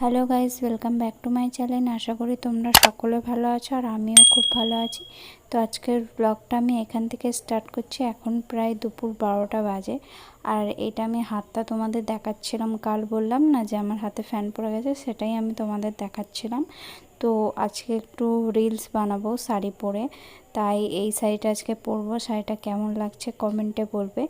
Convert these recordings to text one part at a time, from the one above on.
Hello guys welcome back to my channel আশা করি তোমরা সকলে ভালো আছো আর আমিও খুব ভালো আছি। তো আজকের ব্লগটা আমি এখান থেকে স্টার্ট করছি। এখন প্রায় দুপুর বারোটা বাজে। আর এটা আমি হাতটা তোমাদের দেখাচ্ছিলাম, কাল বললাম না যে আমার হাতে ফ্যান পড়ে গেছে, সেটাই আমি তোমাদের দেখাচ্ছিলাম। তো আজকে একটু রিলস বানাবো শাড়ি পরে। তাই এই শাড়িটা আজকে পরবো। শাড়িটা কেমন লাগছে কমেন্টে বলবে।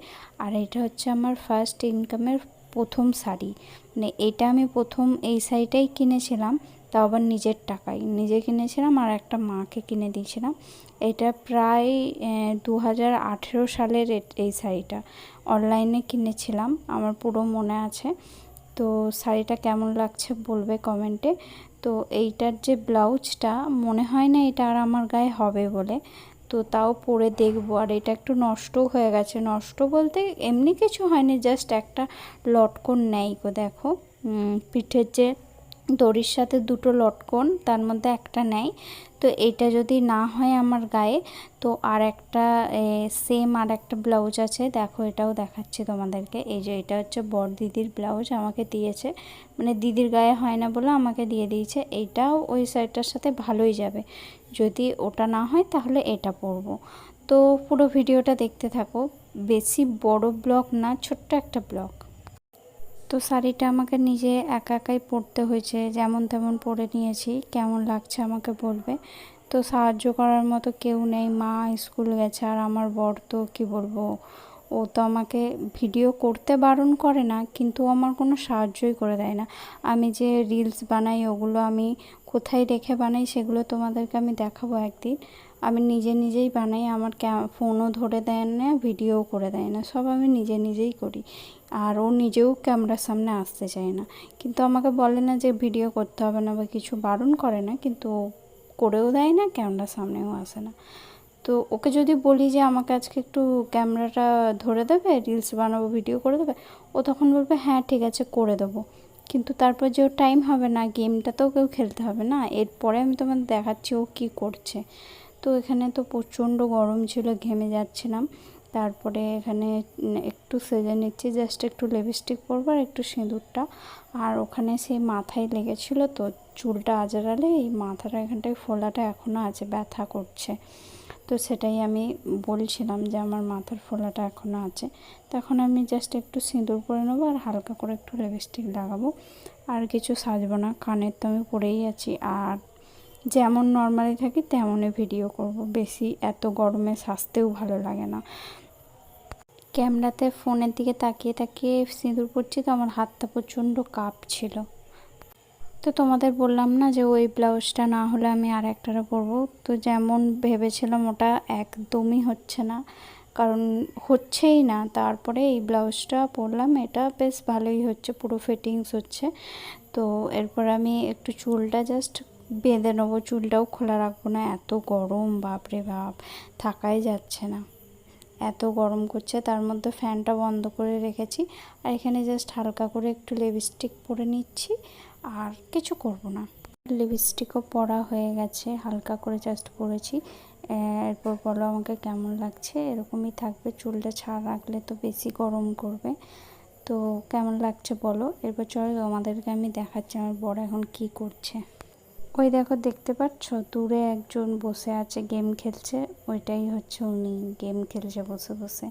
আর এটা হচ্ছে আমার ফার্স্ট ইনকামের প্রথম শাড়ি। মানে এটা আমি প্রথম এই শাড়িটাই কিনেছিলাম, তাও আবার নিজের টাকায়। নিজে কিনেছিলাম আর একটা মাকে কিনে দিয়েছিলাম। এটা প্রায় দু হাজার আঠেরো সালের এই শাড়িটা। অনলাইনে কিনেছিলাম, আমার পুরো মনে আছে। তো শাড়িটা কেমন লাগছে বলবে কমেন্টে। তো এইটার যে ব্লাউজটা, মনে হয় না এটা আর আমার গায়ে হবে বলে। তো তাও পরে দেখব। আর এটা একটু নষ্ট হয়ে গেছে। নষ্ট বলতে এমনি কিছু হয়নি জাস্ট একটা লটকন নেই গো দেখো পিঠের যে দড়ির সাথে দুটো লটকন, তার মধ্যে একটা নেয়। তো এটা যদি না হয় আমার গায়ে, তো আর একটা সেম আর একটা ব্লাউজ আছে। দেখো, এটাও দেখাচ্ছি তোমাদেরকে। এই যে, এটা হচ্ছে বর দিদির ব্লাউজ আমাকে দিয়েছে। মানে দিদির গায়ে হয় না বলে আমাকে দিয়ে দিয়েছে। এইটাও ওই শাড়িটার সাথে ভালোই যাবে। যদি ওটা না হয়, তাহলে এটা পরবো। তো পুরো ভিডিওটা দেখতে থাকো। বেশি বড় ব্লক না, ছোট্ট একটা ব্লগ তো শাড়িটা আমাকে নিজে একা একাই পরতে হয়েছে, যেমন তেমন পরে নিয়েছি, কেমন লাগছে আমাকে বলবে? তো সাহায্য করার মতো কেউ নেই, মা স্কুল গেছে আর আমার বর তো কী বলব? ও তো আমাকে ভিডিও করতে বারণ করে না, কিন্তু আমার কোনো সাহায্যই করে দেয় না। আমি যে রিলস বানাই, ওগুলো আমি কোথায় রেখে বানাই, সেগুলো তোমাদেরকে আমি দেখাবো একদিন। আমি নিজে নিজেই বানাই, আমার ফোনও ধরে দেয় না ভিডিও করে দেয় না, সব আমি নিজে নিজেই করি। আর ও নিজেও ক্যামেরার সামনে আসতে চায় না। কিন্তু আমাকে বলে না যে ভিডিও করতে হবে না বা কিছু বারণ করে না, কিন্তু করেও দেয় না ক্যামেরার সামনেও আসে না। তো ওকে যদি বলি যে আমাকে আজকে একটু ক্যামেরাটা ধরে দেবে রিলস বানাবো ভিডিও করে দেবে, ও তখন বলবে হ্যাঁ ঠিক আছে, করে দেবো। কিন্তু তারপর যে টাইম হবে না গেমটা তো কেউ খেলতে হবে না। এরপরে আমি তোমাদের দেখাচ্ছি ও কী করছে। তো এখানে তো প্রচণ্ড গরম ছিল, ঘেমে যাচ্ছিলাম। তারপরে এখানে একটু সেজে নিচ্ছি জাস্ট একটু লিপস্টিক পরবো আর একটু সিঁদুরটা। আর ওখানে সেই মাথায় লেগেছিলো তো, চুলটা আজরালে, এই মাথাটা এখানটায় ফোলাটা এখনও আছে, ব্যথা করছে। তো সেটাই আমি বলছিলাম যে আমার মাথার ফোলাটা এখনও আছে। তখন আমি জাস্ট একটু সিঁদুর পরে নেব আর হালকা করে একটু লিপস্টিক লাগাবো। আর কিছু সাজবো না, কানের তো আমি পরেই আছি। আর যেমন নর্মালি থাকি, তেমনই ভিডিও করব। বেশি এত গরমে সাজতেও ভালো লাগে না। ক্যামেরাতে ফোনের দিকে তাকিয়ে তাকিয়ে সিঁদুর পড়ছি তো আমার হাতটা প্রচণ্ড কাঁপছিল। তো তোমাদের বললাম না যে ওই ব্লাউজটা না হলে আমি আর একটাটা পরবো। তো যেমন ভেবেছিলাম ওটা একদমই হচ্ছে না, কারণ হচ্ছেই না। তারপরে এই ব্লাউজটা পরলাম, এটা বেশ ভালোই হচ্ছে, পুরো ফিটিংস হচ্ছে। তো এরপর আমি একটু চুলটা জাস্ট বেঁধে নেব। চুলটাও খোলা রাখব না, এত গরম, বাপরে বাপ, থাকাই যাচ্ছে না। এত গরম করছে, তার মধ্যে ফ্যানটা বন্ধ করে রেখেছি। আর এখানে জাস্ট হালকা করে একটু লিপস্টিক পরে নিচ্ছি, আর কিছু করব না। লিপস্টিকও পরা হয়ে গেছে, হালকা করে জাস্ট পরেছি। এরপর বলো আমাকে কেমন লাগছে? এরকমই থাকবে, চুলটা ছাড় রাখলে তো বেশি গরম করবে। তো কেমন লাগছে বলো? এরপর চলো তোমাদেরকে আমি দেখাচ্ছি আমার বড় এখন কি করছে। ওই দেখো, দেখতে পাচ্ছ? দূরে একজন বসে আছে, গেম খেলছে। ওইটাই হচ্ছে উনি, গেম খেলছে বসে বসে।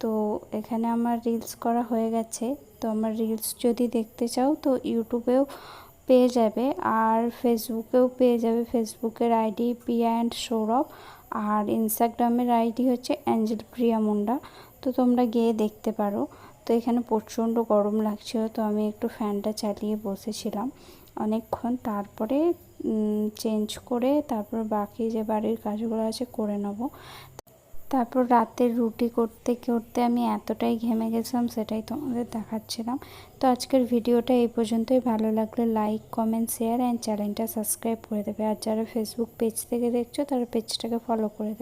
তো এখানে আমার রিলস করা হয়ে গেছে। তো আমার রিলস যদি দেখতে চাও, তো ইউটিউবেও পেয়ে যাবে। আর ফেসবুকেও পেয়ে যাবে। ফেসবুকের আইডি পিয়া অ্যান্ড সৌরভ। আর ইনস্টাগ্রামের আইডি হচ্ছে অ্যাঞ্জেল প্রিয়া মুন্ডা। তো তোমরা গিয়ে দেখতে পারো। তো এখানে প্রচণ্ড গরম লাগছিল, তো আমি একটু ফ্যানটা চালিয়ে বসেছিলাম। অনেকক্ষণ তারপরে চেঞ্জ করে তারপর বাকি যে বাড়ির কাজগুলো আছে করে নেব। তারপর রাতের রুটি করতে করতে আমি এতটাই ঘেমে গেছিলাম সেটাই তোমাদের দেখাচ্ছিলাম। তো আজকের ভিডিওটা এই পর্যন্তই। ভালো লাগলে লাইক কমেন্ট শেয়ার অ্যান্ড চ্যানেলটা সাবস্ক্রাইব করে দেবে। আর যারা ফেসবুক পেজ থেকে দেখছ, তারা পেজটাকে ফলো করে দেবে।